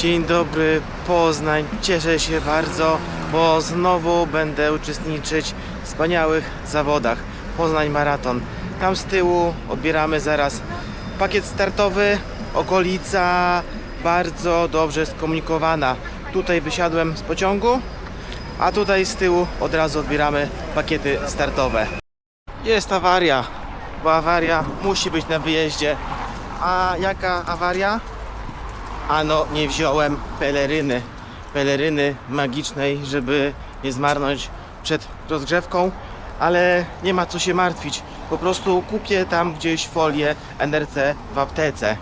Dzień dobry Poznań, cieszę się bardzo, bo znowu będę uczestniczyć w wspaniałych zawodach Poznań Maraton. Tam z tyłu odbieramy zaraz pakiet startowy, okolica bardzo dobrze skomunikowana. Tutaj wysiadłem z pociągu, a tutaj z tyłu od razu odbieramy pakiety startowe. Jest awaria, bo awaria musi być na wyjeździe. A jaka awaria? Ano, nie wziąłem peleryny. Peleryny magicznej, żeby nie zmarnąć przed rozgrzewką, ale nie ma co się martwić. Po prostu kupię tam gdzieś folię NRC w aptece.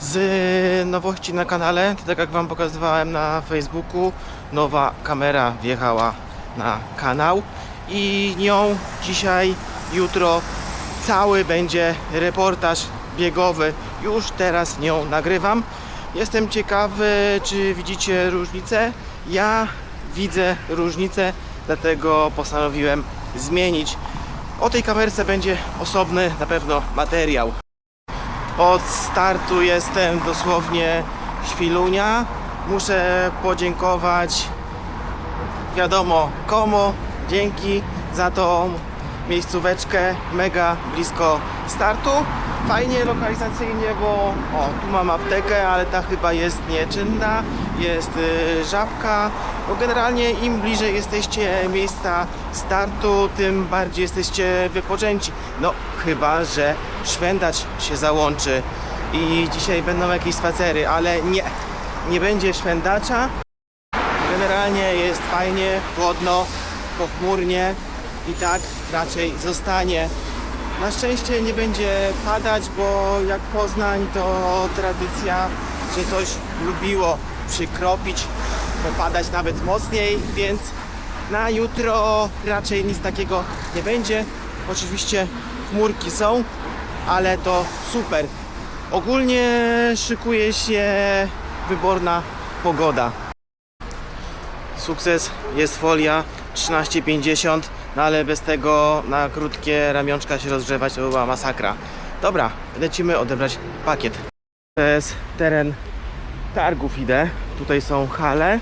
Z nowości na kanale, tak jak Wam pokazywałem na Facebooku, nowa kamera wjechała na kanał i nią dzisiaj, jutro cały będzie reportaż biegowy. Już teraz nią nagrywam. Jestem ciekawy, czy widzicie różnicę. Ja widzę różnicę, dlatego postanowiłem zmienić. O tej kamerce będzie osobny na pewno materiał. Od startu jestem dosłownie świlunia. Muszę podziękować wiadomo komu. Dzięki za tą miejscóweczkę mega blisko startu. Fajnie lokalizacyjnie, bo o, tu mam aptekę, ale ta chyba jest nieczynna. Jest y, żabka. Bo generalnie im bliżej jesteście miejsca startu, tym bardziej jesteście wypoczęci. No chyba, że szwendacz się załączy i dzisiaj będą jakieś spacery, ale nie, nie będzie szwendacza. Generalnie jest fajnie, chłodno, pochmurnie i tak raczej zostanie. Na szczęście nie będzie padać, bo jak Poznań to tradycja, że coś lubiło przykropić, popadać nawet mocniej, więc na jutro raczej nic takiego nie będzie. Oczywiście chmurki są, ale to super. Ogólnie szykuje się wyborna pogoda. Sukces, jest folia 13,50, no ale bez tego na krótkie ramionczka się rozgrzewać to była masakra. Dobra, lecimy odebrać pakiet. Przez teren targów idę, tutaj są hale.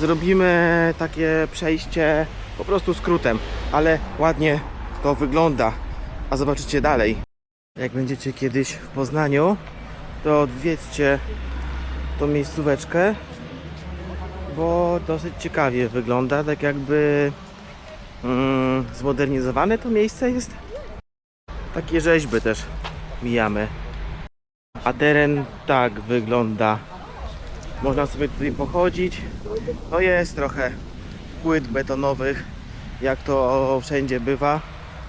Zrobimy takie przejście po prostu skrótem, ale ładnie to wygląda. A zobaczycie dalej. Jak będziecie kiedyś w Poznaniu, to odwiedźcie tą miejscóweczkę bo dosyć ciekawie wygląda, tak jakby mm, zmodernizowane to miejsce jest. Takie rzeźby też mijamy. A teren tak wygląda. Można sobie tutaj pochodzić. No jest trochę płyt betonowych, jak to wszędzie bywa.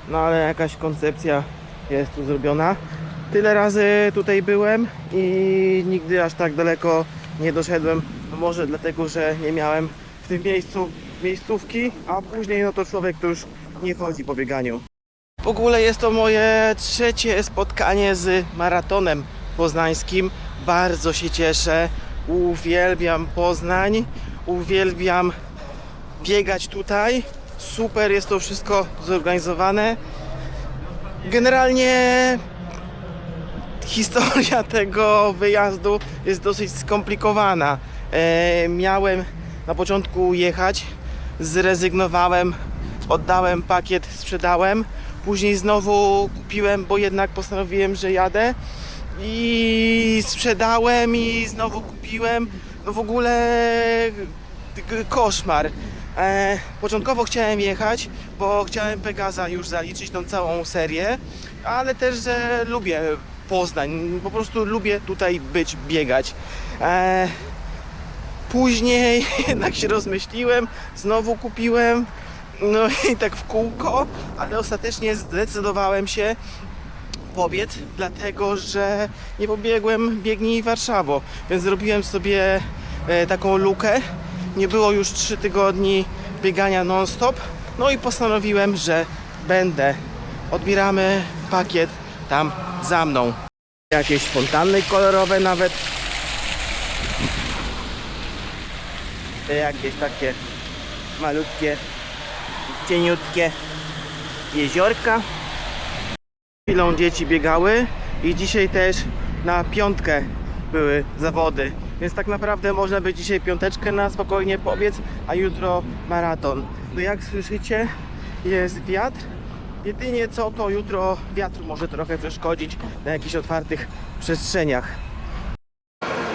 No ale jakaś koncepcja jest tu zrobiona. Tyle razy tutaj byłem i nigdy aż tak daleko nie doszedłem. Może dlatego, że nie miałem w tym miejscu miejscówki, a później no to człowiek to już nie chodzi po bieganiu. W ogóle jest to moje trzecie spotkanie z maratonem poznańskim. Bardzo się cieszę. Uwielbiam Poznań. Uwielbiam biegać tutaj. Super jest to wszystko zorganizowane. Generalnie historia tego wyjazdu jest dosyć skomplikowana. E, miałem na początku jechać, zrezygnowałem, oddałem pakiet, sprzedałem. Później znowu kupiłem, bo jednak postanowiłem, że jadę. I sprzedałem i znowu kupiłem. No w ogóle koszmar. E, początkowo chciałem jechać, bo chciałem Pegaza już zaliczyć tą całą serię, ale też, że lubię Poznań, po prostu lubię tutaj być, biegać. E, później jednak się rozmyśliłem, znowu kupiłem, no i tak w kółko, ale ostatecznie zdecydowałem się pobiec, dlatego że nie pobiegłem biegnij Warszawo, więc zrobiłem sobie e, taką lukę. Nie było już 3 tygodni biegania non-stop, no i postanowiłem, że będę. Odbieramy pakiet tam za mną. Jakieś fontanny kolorowe nawet. Jakieś takie malutkie, cieniutkie jeziorka. Chwilą dzieci biegały i dzisiaj też na piątkę były zawody. Więc tak naprawdę można by dzisiaj piąteczkę na spokojnie pobiec, a jutro maraton. No jak słyszycie, jest wiatr. Jedynie co to jutro wiatr może trochę przeszkodzić na jakichś otwartych przestrzeniach.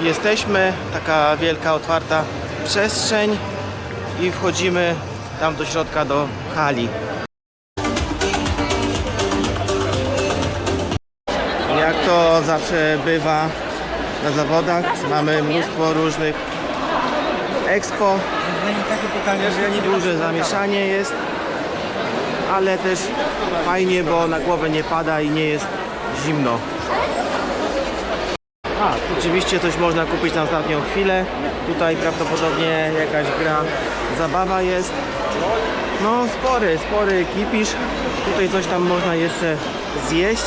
Jesteśmy, taka wielka otwarta przestrzeń i wchodzimy tam do środka do hali. Jak to zawsze bywa na zawodach, mamy mnóstwo różnych expo, duże zamieszanie jest, ale też fajnie, bo na głowę nie pada i nie jest zimno. Oczywiście coś można kupić na ostatnią chwilę. Tutaj prawdopodobnie jakaś gra, zabawa jest. No spory, spory kipisz. Tutaj coś tam można jeszcze zjeść.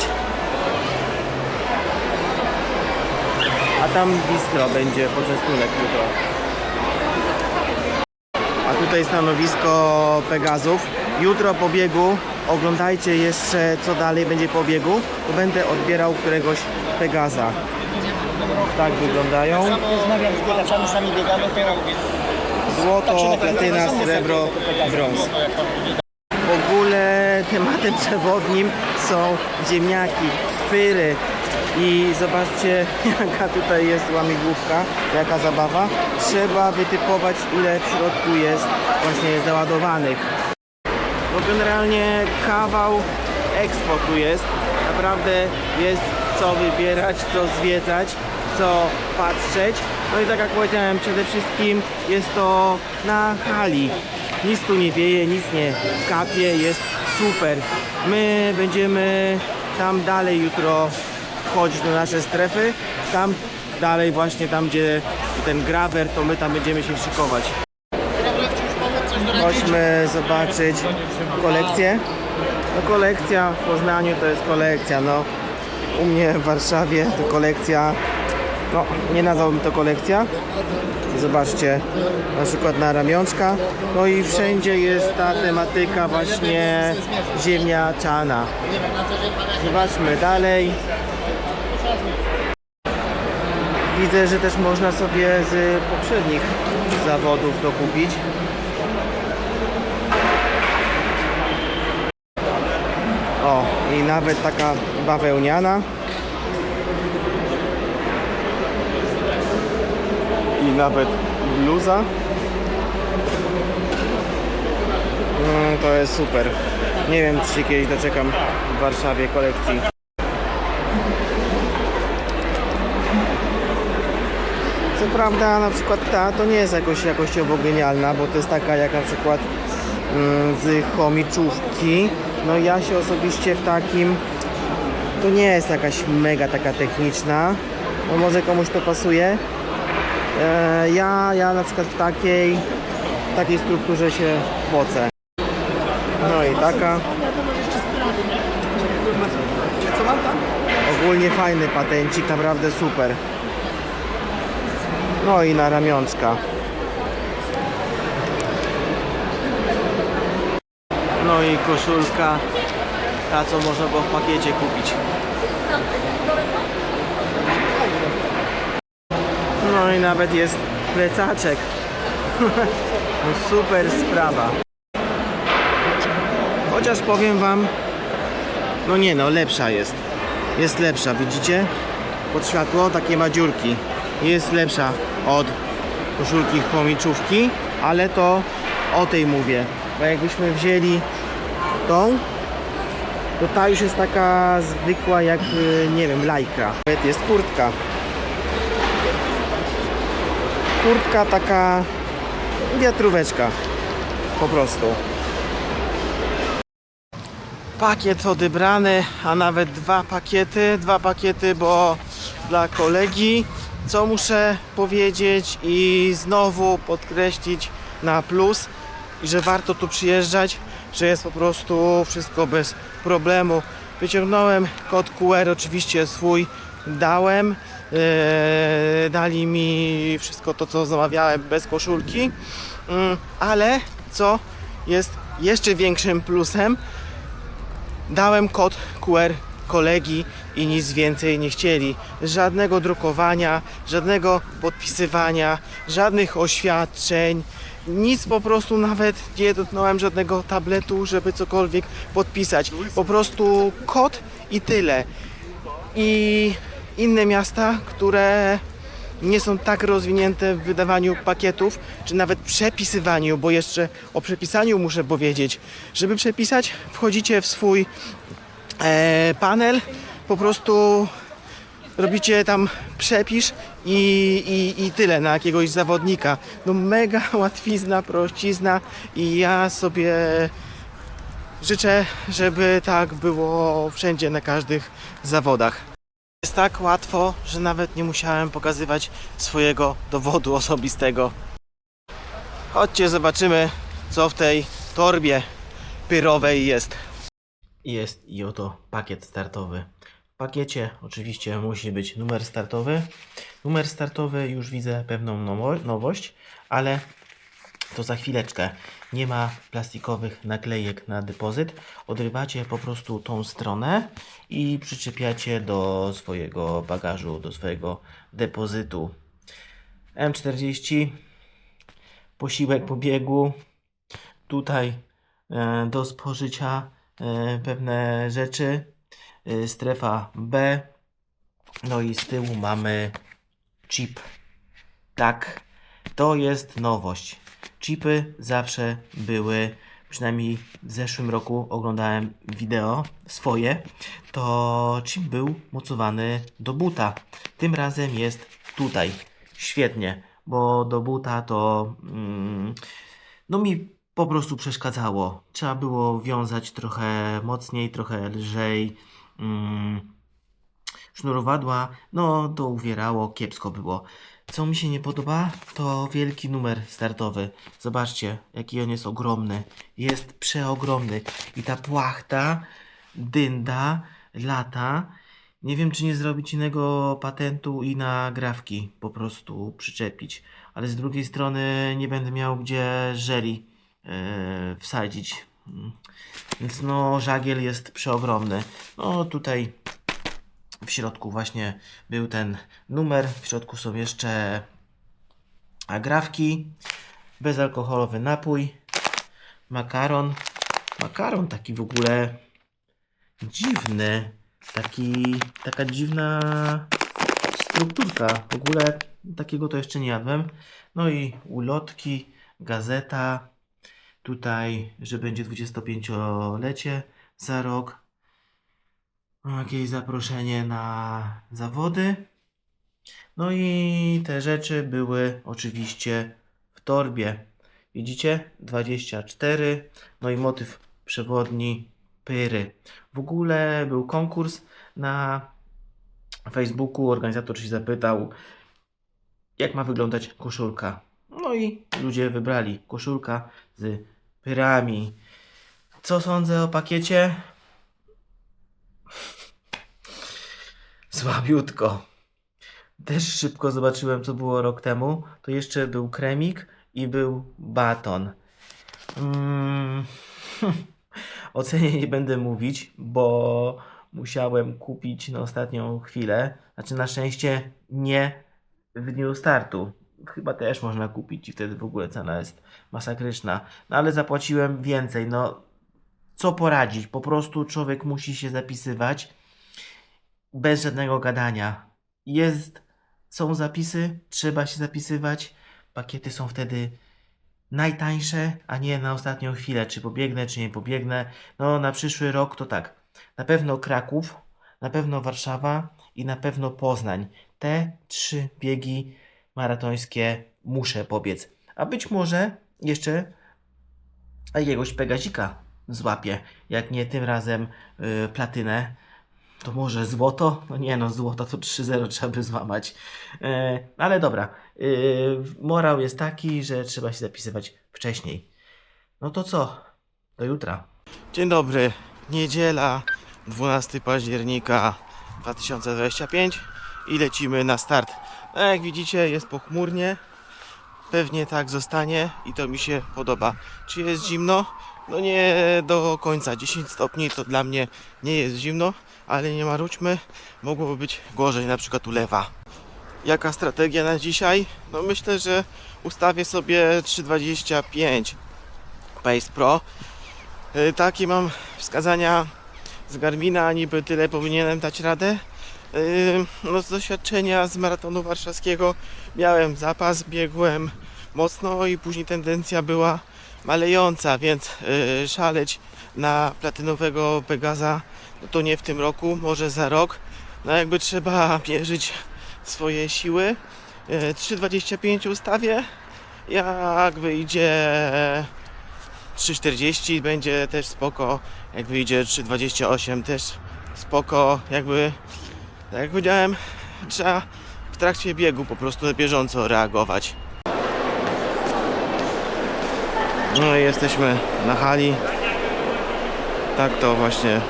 A tam bistro będzie poczęstunek jutro. A tutaj stanowisko Pegazów. Jutro po biegu oglądajcie jeszcze co dalej będzie po biegu. Będę odbierał któregoś Pegaza. Tak wyglądają. Rozmawiam z biegaczami, sami biegamy, to Złoto, platyna, srebro, brąz. W ogóle tematem przewodnim są ziemniaki, pyry. I zobaczcie jaka tutaj jest łamigłówka, jaka zabawa. Trzeba wytypować ile w środku jest właśnie załadowanych. Bo generalnie kawał expo tu jest. Naprawdę jest co wybierać, co zwiedzać, co patrzeć. No i tak jak powiedziałem, przede wszystkim jest to na hali. Nic tu nie wieje, nic nie kapie, jest super. My będziemy tam dalej jutro wchodzić do naszej strefy. Tam dalej właśnie tam gdzie ten grawer, to my tam będziemy się szykować. Chodźmy zobaczyć kolekcję. No kolekcja w Poznaniu to jest kolekcja, no. U mnie w Warszawie to kolekcja, no nie nazwałbym to kolekcja. Zobaczcie, na przykład na ramionczka. No i wszędzie jest ta tematyka właśnie ziemniaczana. Zobaczmy dalej. Widzę, że też można sobie z poprzednich zawodów dokupić. O, i nawet taka bawełniana. I nawet bluza. Mm, to jest super. Nie wiem, czy kiedyś doczekam w Warszawie kolekcji. Co prawda, na przykład ta to nie jest jakoś jakościowo genialna, bo to jest taka jak na przykład mm, z chomiczówki. No ja się osobiście w takim to nie jest jakaś mega taka techniczna. No może komuś to pasuje. E, ja, ja na przykład w takiej w takiej strukturze się pocę. No i taka. Ogólnie fajny patencik, naprawdę super. No i na ramionczka. No i koszulka, ta co można było w pakiecie kupić. No i nawet jest plecaczek. No super sprawa. Chociaż powiem wam, no nie no, lepsza jest. Jest lepsza, widzicie? Pod światło takie ma dziurki. Jest lepsza od koszulki chomiczówki, ale to o tej mówię. Bo jakbyśmy wzięli tą, to ta już jest taka zwykła jak, y, nie wiem, lajka. Nawet Jest kurtka. Kurtka taka wiatróweczka. Po prostu. Pakiet odebrany, a nawet dwa pakiety. Dwa pakiety, bo dla kolegi. Co muszę powiedzieć i znowu podkreślić na plus, że warto tu przyjeżdżać, że jest po prostu wszystko bez problemu. Wyciągnąłem kod QR, oczywiście swój dałem. Eee, dali mi wszystko to, co zamawiałem bez koszulki. Mm, ale co jest jeszcze większym plusem, dałem kod QR kolegi i nic więcej nie chcieli. Żadnego drukowania, żadnego podpisywania, żadnych oświadczeń, nic po prostu nawet nie dotknąłem żadnego tabletu, żeby cokolwiek podpisać. Po prostu kod i tyle. I inne miasta, które nie są tak rozwinięte w wydawaniu pakietów, czy nawet przepisywaniu, bo jeszcze o przepisaniu muszę powiedzieć. Żeby przepisać, wchodzicie w swój e, panel, po prostu robicie tam przepisz i, i, i tyle na jakiegoś zawodnika. No mega łatwizna, prościzna i ja sobie życzę, żeby tak było wszędzie na każdych zawodach. Jest tak łatwo, że nawet nie musiałem pokazywać swojego dowodu osobistego. Chodźcie, zobaczymy, co w tej torbie pyrowej jest. Jest i oto pakiet startowy. Pakiecie oczywiście musi być numer startowy. Numer startowy już widzę pewną nowo- nowość, ale to za chwileczkę. Nie ma plastikowych naklejek na depozyt. Odrywacie po prostu tą stronę i przyczepiacie do swojego bagażu, do swojego depozytu. M40, posiłek po biegu. Tutaj e, do spożycia e, pewne rzeczy. E, strefa B. No i z tyłu mamy chip. Tak, to jest nowość. Chipy zawsze były, przynajmniej w zeszłym roku oglądałem wideo swoje, to chip był mocowany do buta. Tym razem jest tutaj. Świetnie, bo do buta to mm, no mi po prostu przeszkadzało. Trzeba było wiązać trochę mocniej, trochę lżej. Mm, sznurowadła, no to uwierało, kiepsko było. Co mi się nie podoba, to wielki numer startowy. Zobaczcie, jaki on jest ogromny. Jest przeogromny. I ta płachta, dynda, lata. Nie wiem, czy nie zrobić innego patentu i na grafki po prostu przyczepić. Ale z drugiej strony nie będę miał gdzie żeli yy, wsadzić. Więc no, żagiel jest przeogromny. No tutaj w środku właśnie był ten numer. W środku są jeszcze agrafki, bezalkoholowy napój, makaron. Makaron taki w ogóle dziwny. Taki, taka dziwna strukturka. W ogóle takiego to jeszcze nie jadłem. No i ulotki, gazeta. Tutaj, że będzie 25-lecie za rok. Jakieś zaproszenie na zawody. No i te rzeczy były oczywiście w torbie. Widzicie? 24. No i motyw przewodni pyry. W ogóle był konkurs na Facebooku. Organizator się zapytał, jak ma wyglądać koszulka. No i ludzie wybrali koszulka z pyrami. Co sądzę o pakiecie? Słabiutko. Też szybko zobaczyłem, co było rok temu. To jeszcze był kremik i był baton. Mm. Nie będę mówić, bo musiałem kupić na ostatnią chwilę. Znaczy, na szczęście nie w dniu startu. Chyba też można kupić i wtedy w ogóle cena jest masakryczna. No ale zapłaciłem więcej. No, co poradzić? Po prostu człowiek musi się zapisywać bez żadnego gadania. Jest, są zapisy, trzeba się zapisywać. Pakiety są wtedy najtańsze, a nie na ostatnią chwilę, czy pobiegnę, czy nie pobiegnę. No, na przyszły rok to tak. Na pewno Kraków, na pewno Warszawa i na pewno Poznań. Te trzy biegi maratońskie muszę pobiec. A być może jeszcze jakiegoś Pegazika złapię. Jak nie tym razem y, platynę, to może złoto? No nie no, złoto to 3-0 trzeba by złamać. E, ale dobra. E, morał jest taki, że trzeba się zapisywać wcześniej. No to co? Do jutra. Dzień dobry. Niedziela, 12 października 2025 i lecimy na start. No jak widzicie, jest pochmurnie. Pewnie tak zostanie i to mi się podoba. Czy jest zimno? No nie do końca. 10 stopni to dla mnie nie jest zimno, ale nie marudźmy, mogłoby być gorzej, na przykład u lewa. Jaka strategia na dzisiaj? No myślę, że ustawię sobie 3.25 Pace Pro. Y, Takie mam wskazania z Garmina, niby tyle powinienem dać radę. Y, No z doświadczenia z maratonu warszawskiego miałem zapas, biegłem mocno i później tendencja była malejąca, więc y, szaleć na platynowego Pegaza no to nie w tym roku, może za rok. No jakby trzeba mierzyć swoje siły. Y, 3,25 ustawię. Jak wyjdzie 3,40 będzie też spoko. Jak wyjdzie 3,28 też spoko. Jakby, tak jak powiedziałem, trzeba w trakcie biegu po prostu na bieżąco reagować. No i jesteśmy na hali. Tak to właśnie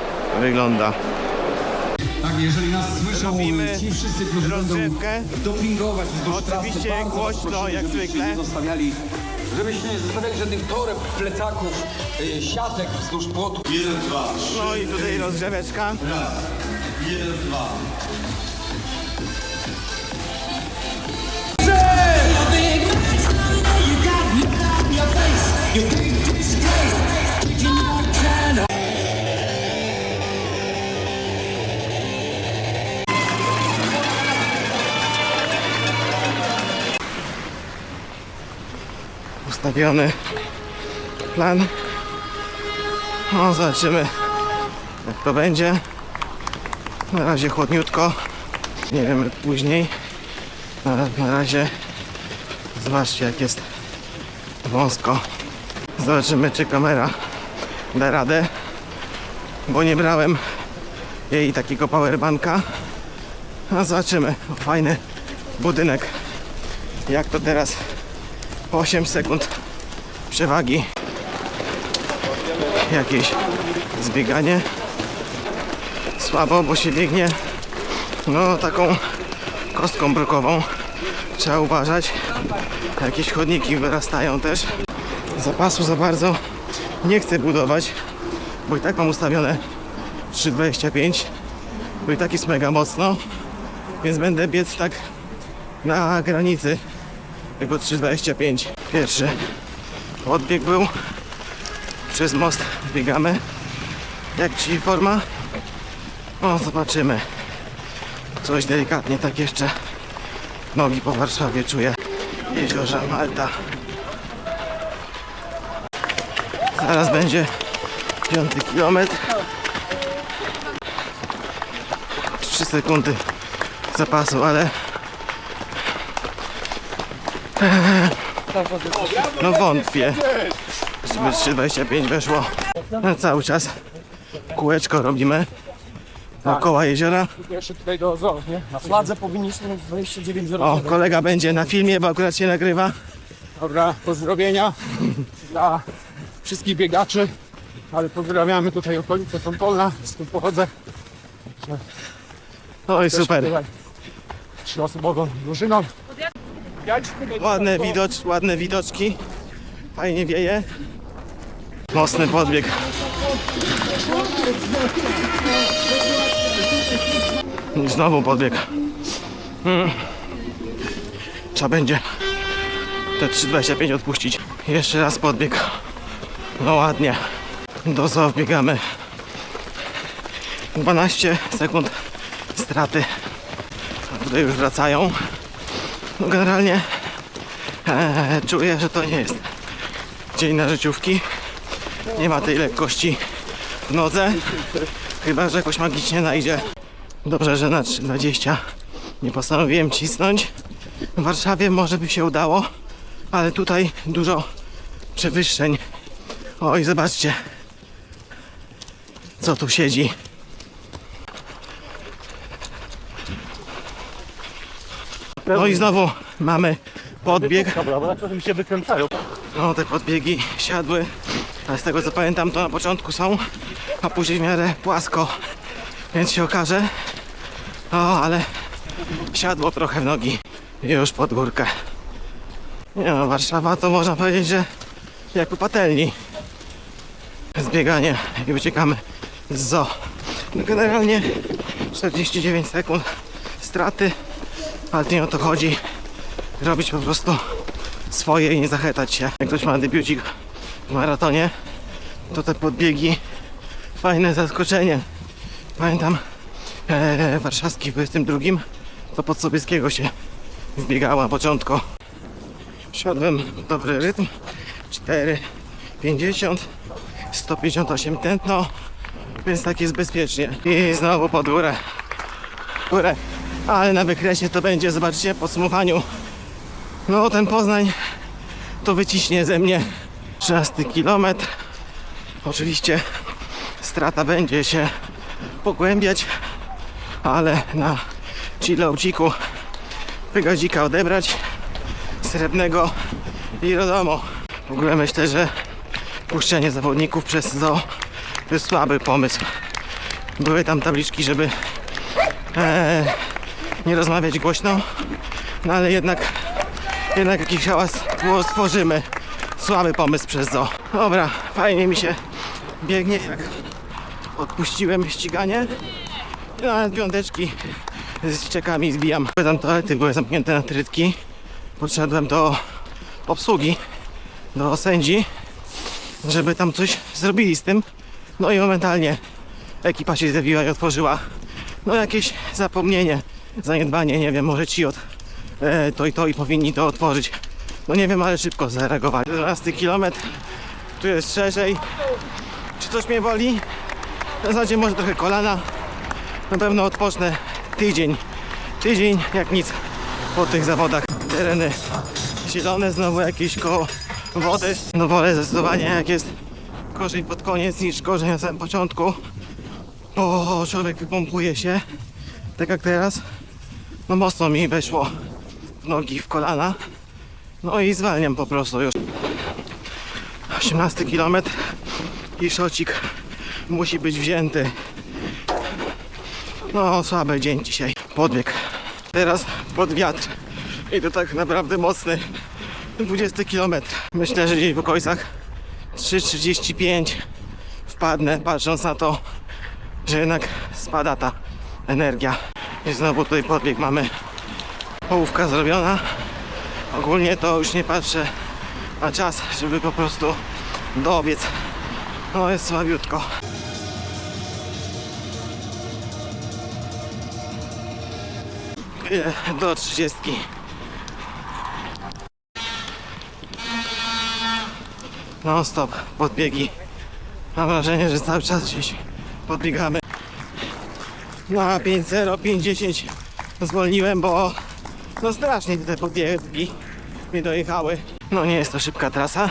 wygląda. Tak, jeżeli nas słyszą Robimy ci wszyscy, którzy rozgrzewkę. będą dopingować wzdłuż Oczywiście trasy, bardzo głośno, prosimy, jak żebyście zwykle. nie zostawiali, żebyście nie zostawiali żadnych toreb, plecaków, y, siatek wzdłuż płotu. Jeden, dwa, trzy, No i tutaj rozgrzeweczka. raz. Ustawiony plan. No, zobaczymy jak to będzie. Na razie chłodniutko. Nie wiem jak później. Na, na razie zobaczcie jak jest wąsko. Zobaczymy czy kamera da radę. Bo nie brałem jej takiego powerbanka. A zobaczymy. Fajny budynek. Jak to teraz 8 sekund przewagi. Jakieś zbieganie. Słabo, bo się biegnie no taką kostką brokową. Trzeba uważać. Jakieś chodniki wyrastają też. Zapasu za bardzo nie chcę budować, bo i tak mam ustawione 3,25, bo i tak jest mega mocno, więc będę biec tak na granicy tego 3,25. Pierwszy odbieg był. Przez most biegamy. Jak ci forma? O, zobaczymy. Coś delikatnie tak jeszcze nogi po Warszawie czuję. Jeziorza Malta. Zaraz będzie piąty kilometr. 3 sekundy zapasu, ale No wątpię, żeby 3,25 weszło. No, cały czas kółeczko robimy dookoła jeziora. Jeszcze tutaj do zoo, nie? Na fladze powinniśmy mieć 29 O, kolega będzie na filmie, bo akurat się nagrywa. Dobra, pozdrowienia dla wszystkich biegaczy, ale pozdrawiamy tutaj okolice Sąpolna, skąd pochodzę. Oj, Też super. tutaj Trzyosobową drużyną. Ja ci tutaj Ładne, widocz, ładne widoczki. Fajnie wieje. Mocny podbieg. I znowu podbieg. Mm. Trzeba będzie te 3,25 odpuścić. Jeszcze raz podbieg. No ładnie. Do zoo biegamy. 12 sekund straty. A Tutaj już wracają. No generalnie e, czuję, że to nie jest dzień na życiówki. Nie ma tej lekkości w nodze. Chyba, że jakoś magicznie najdzie. Dobrze, że na 3.20 nie postanowiłem cisnąć. W Warszawie może by się udało, ale tutaj dużo przewyższeń. Oj, zobaczcie, co tu siedzi. No i znowu mamy podbieg. Dobra, bo mi się wykręcają. No te podbiegi siadły, ale z tego co pamiętam to na początku są, a później w miarę płasko, więc się okaże. O, ale siadło trochę w nogi już pod górkę. Nie no, Warszawa to można powiedzieć, że jak po patelni. Zbieganie i uciekamy z zoo. No generalnie 49 sekund straty, ale nie o to chodzi. Robić po prostu swoje i nie zachętać się. Jak ktoś ma debiucik w maratonie, to te podbiegi fajne zaskoczenie. Pamiętam e, warszawski w 22 to pod Sobieskiego się wbiegało na początku. Wsiadłem dobry rytm. 4,50 158 tętno. Więc tak jest bezpiecznie. I znowu pod górę. Górę. Ale na wykresie to będzie zobaczcie w podsumowaniu. No ten Poznań to wyciśnie ze mnie 13 kilometr. Oczywiście strata będzie się pogłębiać ale na chillauciku wygadzika odebrać srebrnego i do domu. W ogóle myślę, że puszczenie zawodników przez zoo to jest słaby pomysł. Były tam tabliczki, żeby e, nie rozmawiać głośno no ale jednak jednak jakiś hałas stworzymy. Słaby pomysł przez zoo. Dobra, fajnie mi się biegnie. Jak odpuściłem ściganie no, ale piąteczki z czekami zbijam. Tam toalety były zamknięte na trytki. Podszedłem do obsługi, do sędzi, żeby tam coś zrobili z tym. No i momentalnie ekipa się zjawiła i otworzyła. No jakieś zapomnienie, zaniedbanie, nie wiem, może ci od e, to i to i powinni to otworzyć. No nie wiem, ale szybko zareagowali. 12 kilometr, tu jest szerzej. Czy coś mnie boli? W zasadzie może trochę kolana. Na pewno odpocznę tydzień. Tydzień jak nic po tych zawodach. Tereny zielone, znowu jakieś koło wody. No wolę zdecydowanie jak jest gorzej pod koniec niż gorzej na samym początku. Bo człowiek wypompuje się. Tak jak teraz. No mocno mi weszło w nogi, w kolana. No i zwalniam po prostu już. 18 km i szocik musi być wzięty. No, słaby dzień dzisiaj. Podbieg. Teraz pod wiatr. I to tak naprawdę mocny. 20 km. Myślę, że gdzieś w okolicach 3,35 wpadnę, patrząc na to, że jednak spada ta energia. I znowu tutaj podbieg mamy. Połówka zrobiona. Ogólnie to już nie patrzę na czas, żeby po prostu dobiec. No jest słabiutko. Do 30. Non stop, podbiegi. Mam wrażenie, że cały czas gdzieś podbiegamy. Na 5.0, 5.10 zwolniłem, bo no strasznie te podbiegi mi dojechały. No nie jest to szybka trasa.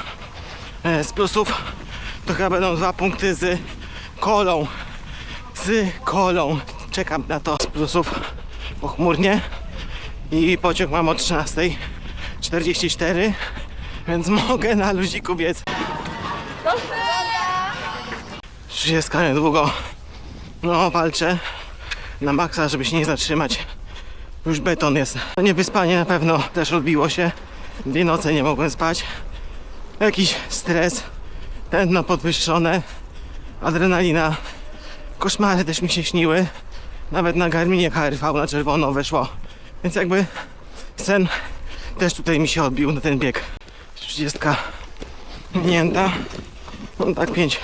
E, Z plusów to chyba będą dwa punkty z kolą. Z kolą. Czekam na to. Z plusów pochmurnie. I pociąg mam o 13.44 więc mogę na luziku biec. 30 niedługo no walczę na maksa żeby się nie zatrzymać. Już beton jest. Niewyspanie na pewno też odbiło się. Dwie noce nie mogłem spać. Jakiś stres tętno podwyższone adrenalina koszmary też mi się śniły nawet na Garminie HRV na czerwono weszło. Więc jakby sen też tutaj mi się odbił na ten bieg. 30 minięta. No tak 5,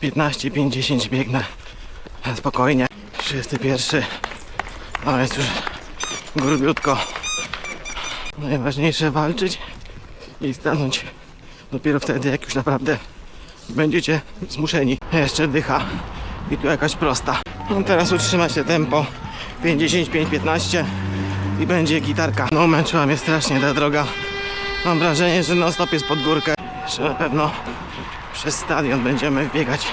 15, 5, 10 biegnę. Spokojnie. 31. A jest już grubiutko. Najważniejsze walczyć i stanąć dopiero wtedy, jak już naprawdę będziecie zmuszeni. Jeszcze dycha i tu jakaś prosta. No teraz utrzymać te tempo 55-15 i będzie gitarka. No męczyła mnie strasznie ta droga. Mam wrażenie, że non stop jest pod górkę. Jeszcze na pewno przez stadion będziemy biegać.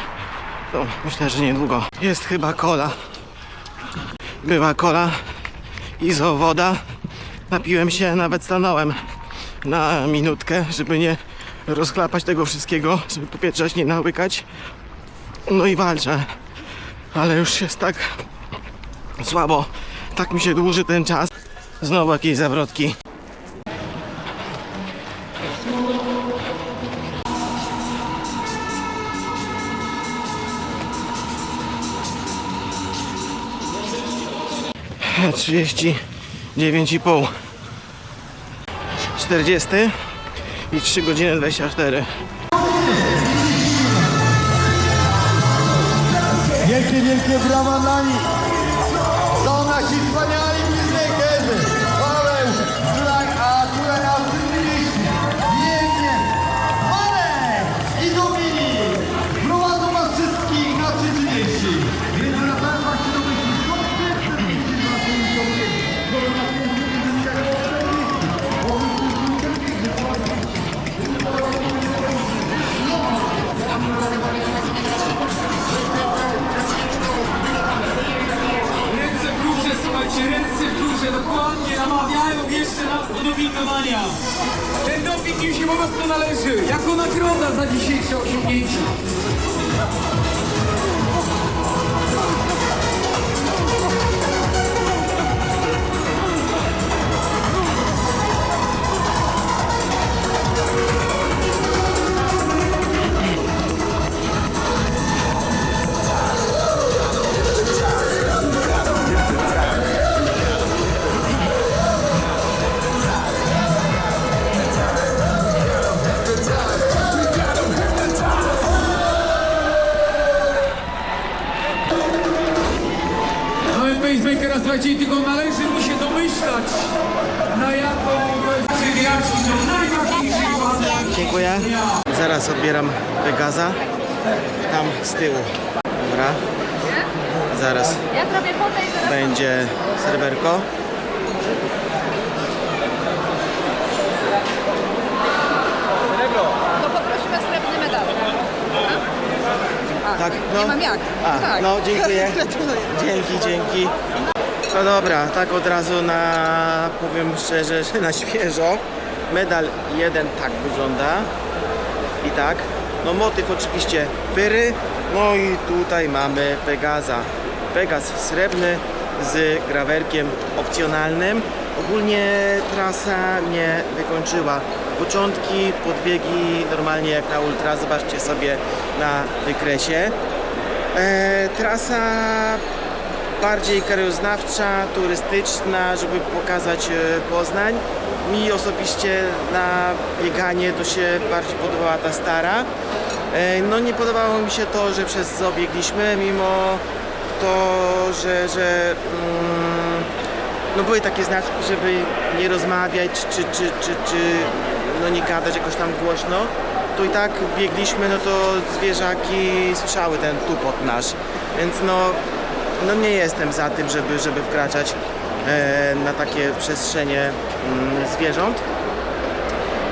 To myślę, że niedługo. Jest chyba kola. Była kola. Izo woda. Napiłem się, nawet stanąłem na minutkę, żeby nie rozklapać tego wszystkiego, żeby powietrzać nie nałykać. No i walczę ale już jest tak słabo, tak mi się dłuży ten czas. Znowu jakieś zawrotki. 39,5 40 i 3 godziny 24 Wielkie, wielkie brawa dla Bravanani. Z tyłu. Dobra. Zaraz będzie serwerko. to poprosimy o srebrny medal. A, Tak, Nie no. mam jak. A, tak. no dziękuję. Gratuluję. Dzięki, dzięki. No dobra, tak od razu na, powiem szczerze, że na świeżo. Medal jeden tak wygląda. Tak. No motyw oczywiście pyry. No i tutaj mamy Pegaza. Pegaz srebrny z grawerkiem opcjonalnym. Ogólnie trasa mnie wykończyła. Początki, podbiegi normalnie jak na ultra. Zobaczcie sobie na wykresie. E, trasa bardziej krajoznawcza, turystyczna, żeby pokazać e, Poznań. Mi osobiście na bieganie to się bardziej podobała ta stara. E, no nie podobało mi się to, że przez zoo biegliśmy, mimo to, że, że mm, no były takie znaczki, żeby nie rozmawiać, czy, czy, czy, czy no nie gadać jakoś tam głośno, to i tak biegliśmy, no to zwierzaki słyszały ten tupot nasz, więc no, no nie jestem za tym, żeby, żeby wkraczać na takie przestrzenie mm, zwierząt.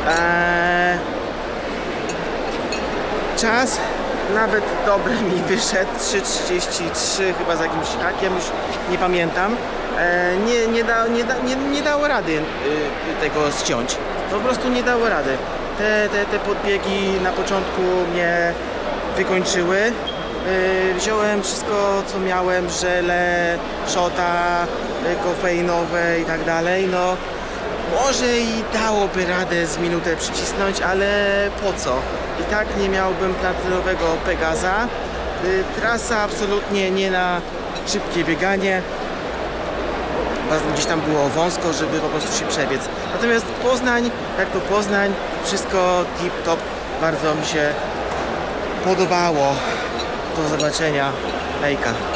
E, czas nawet dobry mi wyszedł 3.33 chyba z jakimś hakiem, już nie pamiętam. E, nie, nie, da, nie, da, nie, nie dało rady tego ściąć. Po prostu nie dało rady. Te, te, te podbiegi na początku mnie wykończyły. Y, wziąłem wszystko co miałem, żele, szota, y, kofeinowe i tak dalej. No, może i dałoby radę z minutę przycisnąć, ale po co? I tak nie miałbym platynowego Pegaza. Y, Trasa absolutnie nie na szybkie bieganie. Chyba Gdzieś tam było wąsko, żeby po prostu się przebiec. Natomiast Poznań, jak to Poznań, wszystko tip top. Bardzo mi się podobało. Do zobaczenia. Lejka.